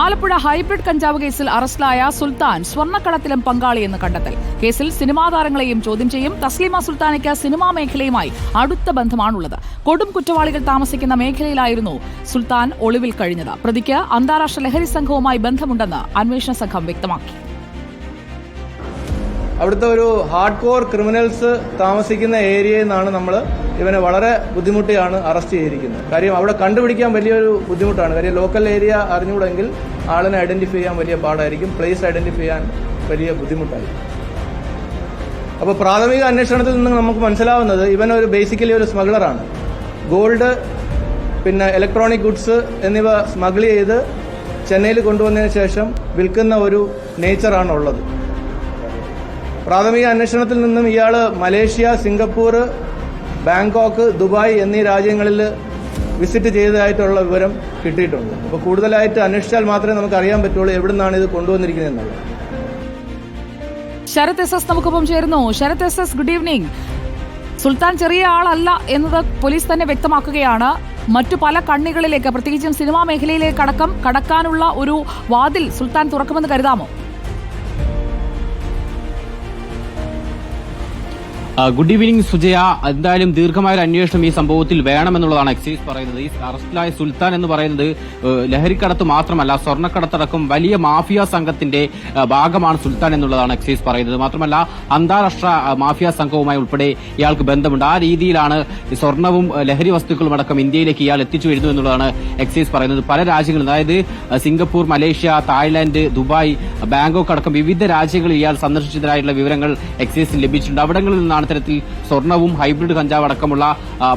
Alappuzha hybrid കഞ്ചാവ് കേസിൽ അറസ്റ്റിലായ സുൽത്താൻ സ്വർണക്കടത്തിലും പങ്കാളിയെന്ന് കണ്ടെത്തൽ. കേസിൽ സിനിമാ താരങ്ങളെയും ചോദ്യം ചെയ്യും. തസ്ലിമ സുൽത്താനയ്ക്ക് സിനിമാ മേഖലയുമായി അടുത്ത ബന്ധമാണുള്ളത്. കൊടും കുറ്റവാളികൾ താമസിക്കുന്ന മേഖലയിലായിരുന്നു സുൽത്താൻ ഒളിവിൽ കഴിഞ്ഞത്. പ്രതിക്ക് അന്താരാഷ്ട്ര ലഹരി സംഘവുമായി ബന്ധമുണ്ടെന്ന് അന്വേഷണ സംഘം വ്യക്തമാക്കി. അവിടുത്തെ ഒരു ഹാർഡ് കോർ ക്രിമിനൽസ് താമസിക്കുന്ന ഏരിയയിൽ നിന്നാണ് നമ്മൾ ഇവനെ വളരെ ബുദ്ധിമുട്ടിയാണ് അറസ്റ്റ് ചെയ്തിരിക്കുന്നത്. കാര്യം അവിടെ കണ്ടുപിടിക്കാൻ വലിയൊരു ബുദ്ധിമുട്ടാണ്. കാര്യം ലോക്കൽ ഏരിയ അറിഞ്ഞുകൂടെങ്കിൽ ആളിനെ ഐഡന്റിഫൈ ചെയ്യാൻ വലിയ പാടായിരിക്കും. പ്ലേസ് ഐഡന്റിഫൈ ചെയ്യാൻ വലിയ ബുദ്ധിമുട്ടായിരിക്കും. അപ്പോൾ പ്രാഥമിക അന്വേഷണത്തിൽ നിന്ന് നമുക്ക് മനസ്സിലാവുന്നത് ഇവൻ ഒരു ബേസിക്കലി ഒരു സ്മഗ്ലറാണ് ഗോൾഡ് പിന്നെ ഇലക്ട്രോണിക് ഗുഡ്സ് എന്നിവ സ്മഗിൾ ചെയ്ത് ചെന്നൈയിൽ കൊണ്ടുവന്നതിന് ശേഷം വിൽക്കുന്ന ഒരു നേച്ചറാണ് ഉള്ളത് പ്രാഥമിക അന്വേഷണത്തിൽ നിന്നും ഇയാൾ മലേഷ്യ സിംഗപ്പൂർ ബാങ്കോക്ക് ദുബായ് എന്നീ രാജ്യങ്ങളിൽ വിസിറ്റ് ചെയ്തതായിട്ടുള്ള വിവരം കിട്ടിയിട്ടുണ്ട്. അപ്പോൾ കൂടുതലായിട്ട് അന്വേഷിച്ചാൽ മാത്രമേ നമുക്ക് അറിയാൻ പറ്റുള്ളൂ എവിടുന്നാണ് ഇത് കൊണ്ടുവന്നിരിക്കുന്നത് എന്നുള്ളത്. ശരത് എസ് എസ് നമുക്കൊപ്പം ചേരുന്നു. Sarath S S good evening Sultan ചെറിയ ആളല്ല എന്നത് പോലീസ് തന്നെ വ്യക്തമാക്കുകയാണ്. മറ്റു പല കണ്ണികളിലേക്ക് പ്രത്യേകിച്ചും സിനിമാ മേഖലയിലേക്ക് അടക്കം കടക്കാനുള്ള ഒരു വാതിൽ സുൽത്താൻ തുറക്കുമെന്ന് കരുതാമോ? Good evening Sujaya. എന്തായാലും ദീർഘമായ ഒരു അന്വേഷണം ഈ സംഭവത്തിൽ വേണമെന്നുള്ളതാണ് എക്സൈസ് പറയുന്നത്. ഈ അറസ്റ്റിലായ സുൽത്താൻ എന്ന് പറയുന്നത് ലഹരിക്കടത്ത് മാത്രമല്ല സ്വർണക്കടത്തടക്കം വലിയ മാഫിയ സംഘത്തിന്റെ ഭാഗമാണ് സുൽത്താൻ എന്നുള്ളതാണ് എക്സൈസ് പറയുന്നത്. മാത്രമല്ല അന്താരാഷ്ട്ര മാഫിയ സംഘവുമായി ഉൾപ്പെടെ ഇയാൾക്ക് ബന്ധമുണ്ട്. ആ രീതിയിലാണ് സ്വർണവും ലഹരി വസ്തുക്കളും അടക്കം ഇന്ത്യയിലേക്ക് ഇയാൾ എത്തിച്ചു വരുന്നു എന്നുള്ളതാണ് എക്സൈസ് പറയുന്നത്. പല രാജ്യങ്ങളും അതായത് Singapore Malaysia Thailand Dubai Bangkok അടക്കം വിവിധ രാജ്യങ്ങളിൽ ഇയാൾ സന്ദർശിച്ചതായിട്ടുള്ള വിവരങ്ങൾ എക്സൈസിന് ലഭിച്ചിട്ടുണ്ട്. അവിടങ്ങളിൽ നിന്നാണ് ഇത്തരത്തിൽ സ്വർണവും ഹൈബ്രിഡ് കഞ്ചാവ് അടക്കമുള്ള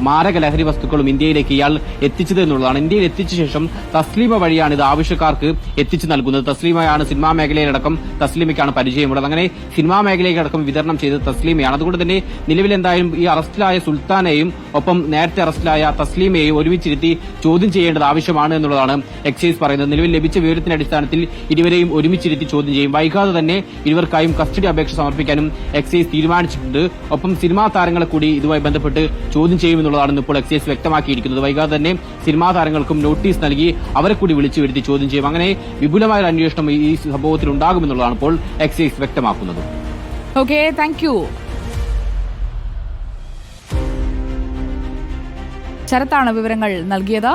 മാരക ലഹരി വസ്തുക്കളും ഇന്ത്യയിലേക്ക് ഇയാൾ എത്തിച്ചത് എന്നുള്ളതാണ്. ഇന്ത്യയിൽ എത്തിച്ച ശേഷം തസ്ലീമ വഴിയാണ് ഇത് ആവശ്യക്കാർക്ക് എത്തിച്ചു നൽകുന്നത്. തസ്ലീമയാണ് സിനിമാ മേഖലയിലടക്കം തസ്ലീമയ്ക്കാണ് പരിചയമുള്ളത്. അങ്ങനെ സിനിമാ മേഖലയിലടക്കം വിതരണം ചെയ്തത് തസ്ലീമയാണ്. അതുകൊണ്ട് തന്നെ നിലവിൽ എന്തായാലും ഈ അറസ്റ്റിലായ സുൽത്താനെയും ഒപ്പം നേരത്തെ അറസ്റ്റിലായ തസ്ലീമയെയും ഒരുമിച്ചിരുത്തി ചോദ്യം ചെയ്യേണ്ടത് ആവശ്യമാണ് എന്നുള്ളതാണ് എക്സൈസ് പറയുന്നത്. നിലവിൽ ലഭിച്ച വിവരത്തിന്റെ അടിസ്ഥാനത്തിൽ ഇരുവരെയും ഒരുമിച്ചിരുത്തി ചോദ്യം ചെയ്യും. വൈകാതെ തന്നെ ഇരുവർക്കായും കസ്റ്റഡി അപേക്ഷ സമർപ്പിക്കാനും എക്സൈസ് തീരുമാനിച്ചിട്ടുണ്ട്. ഒപ്പം സിനിമാ താരങ്ങളെ കൂടി ഇതുമായി ബന്ധപ്പെട്ട് ചോദ്യം ചെയ്യുമെന്നുള്ളതാണ് ഇപ്പോൾ എക്സൈസ് വ്യക്തമാക്കിയിരിക്കുന്നത്. വൈകാതെ തന്നെ സിനിമാ താരങ്ങൾക്കും നോട്ടീസ് നൽകി അവരെ കൂടി വിളിച്ചു വരുത്തി ചോദ്യം ചെയ്യും. അങ്ങനെ വിപുലമായ അന്വേഷണം ഈ സംഭവത്തിൽ ഉണ്ടാകുമെന്നുള്ളതാണ് ഇപ്പോൾ എക്സൈസ് വ്യക്തമാക്കുന്നത്. ശരത്താണ് വിവരങ്ങൾ നൽകിയത്.